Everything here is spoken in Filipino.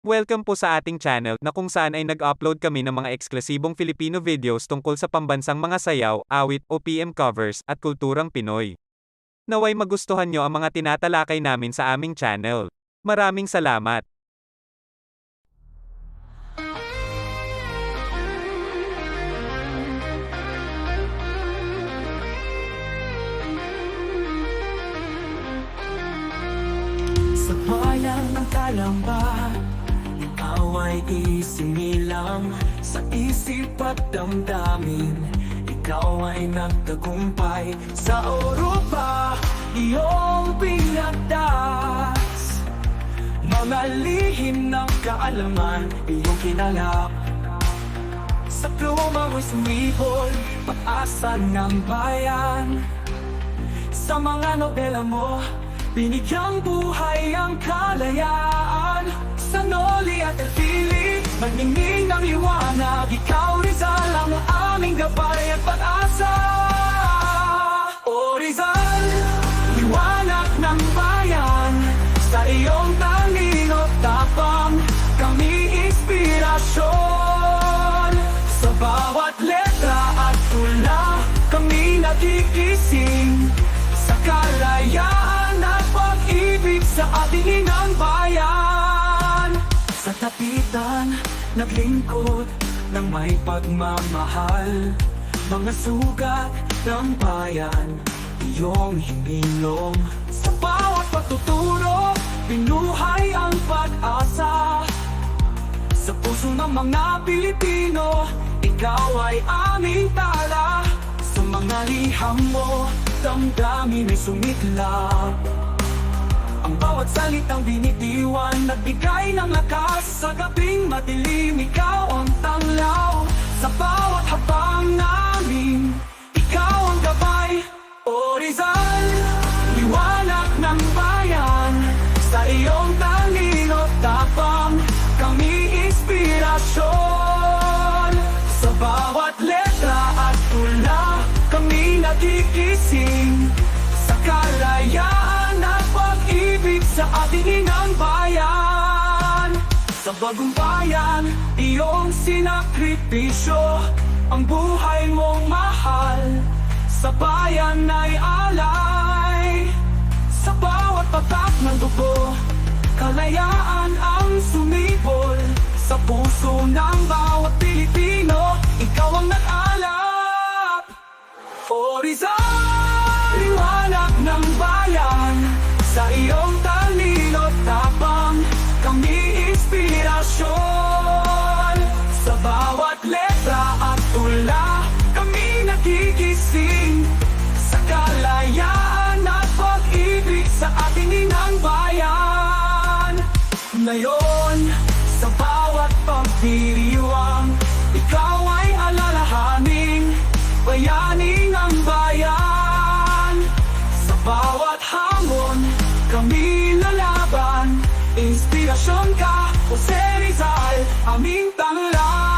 Welcome po sa ating channel na kung saan ay nag-upload kami ng mga eksklusibong Filipino videos tungkol sa pambansang mga sayaw, awit, OPM covers, at kulturang Pinoy. Naway magustuhan nyo ang mga tinatalakay namin sa aming channel. Maraming salamat! Sa bayan ng Kalamba Ikaw ay isinilang Sa isip at damdamin. Ikaw ay nagtagumpay Sa Europa Iyong pinagdas Mga lihim ng kaalaman Iyong kinalap. Sa pluma mo'y sumibol Pag-asa ng bayan. Sa mga nobela mo Binigyang buhay ang kalayaan Elfili Maningning ng liwanag Ikaw Rizal ang aming gabay at pag-asa. O Rizal, liwanag ng bayan Sa iyong tanging o tapang Kami inspirasyon. Sa bawat letra at tula Kami nagigising Sa kalayaan at pag-ibig Sa ating inang bayan naglingkod ng may pagmamahal. Mga sugat ng bayan Iyong hinilong Sa bawat pagtuturo Binuhay ang pag-asa. Sa puso ng mga Pilipino Ikaw ay aming tala. Sa mga liham mo Damdamin ay sumiklap bawat salitang binitiwan. Nagbigay ng lakas Sa gabing madilim Ikaw ang tanglaw. Sa bawat habang namin Ikaw ang gabay. O Rizal ng bayan. Sa iyong tanging o tapang Kami inspirasyon. Sa bawat letra at tula Kami nagigising. Sa kalayaan Sa ating inang bayan. Sa bagong bayan Iyong sinakripisyo Ang buhay mong mahal. Sa bayan ay alay Sa bawat patak ng dugo Kalayaan Inspirasyon ka, Jose Rizal Aming tangla